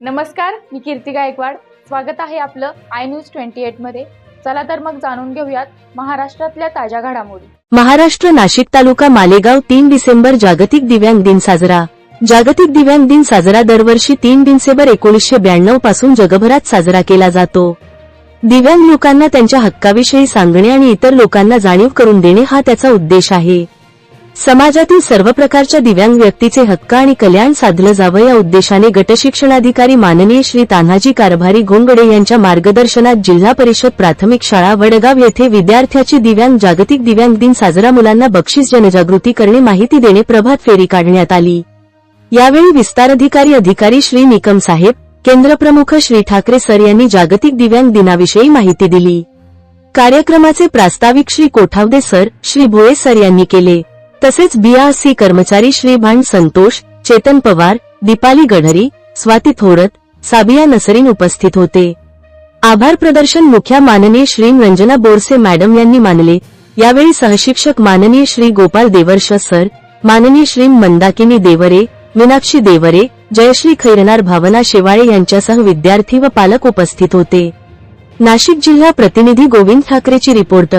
नमस्कार मी कीर्ती गायकवाड. स्वागत आहे आपलं आय न्यूज ट्वेंटी एटमध्ये. चला तर मग जाणून घेऊयात महाराष्ट्रातल्या ताज्या घडामोडी. महाराष्ट्र नाशिक तालुका मालेगाव तीन डिसेंबर जागतिक दिव्यांग दिन साजरा. जागतिक दिव्यांग दिन साजरा दरवर्षी तीन डिसेंबर एकोणीसशे ब्याण्णवपासून जगभरात साजरा केला जातो. दिव्यांग लोकांना त्यांच्या हक्काविषयी सांगणे आणि इतर लोकांना जाणीव करून देणे हा त्याचा उद्देश आहे. समाजातील सर्व प्रकारच्या दिव्यांग व्यक्तीचे हक्क आणि कल्याण साधलं जावं या उद्देशाने गटशिक्षणाधिकारी माननीय श्री तान्हाजी कारभारी घोंगडे यांच्या मार्गदर्शनात जिल्हा परिषद प्राथमिक शाळा वडगाव येथे विद्यार्थ्याची दिव्यांग जागतिक दिव्यांग दिन साजरा मुलांना बक्षीस जनजागृती करणे माहिती देणे प्रभात फेरी काढण्यात आली. यावेळी विस्ताराधिकारी अधिकारी अधिकारी श्री निकम साहेब केंद्रप्रमुख श्री ठाकरे सर यांनी जागतिक दिव्यांग दिनाविषयी माहिती दिली. कार्यक्रमाचे प्रास्ताविक श्री कोठावदे सर श्री भोळे सर यांनी केले. तसेच बीआरसी कर्मचारी श्री भांड संतोष चेतन पवार दीपाली गढरी स्वाती थोरत साबिया नसरीन उपस्थित होते. आभार प्रदर्शन मुख्या माननीय श्री रंजना बोरसे मॅडम यांनी मानले. यावेळी सहशिक्षक माननीय श्री गोपाल देवर्ष सर माननीय श्री मंदाकिनी देवरे मीनाक्षी देवरे जयश्री खैरनार भावना शेवाळे यांच्यासह विद्यार्थी व पालक उपस्थित होते. नाशिक जिल्हा प्रतिनिधी गोविंद ठाकरेची रिपोर्ट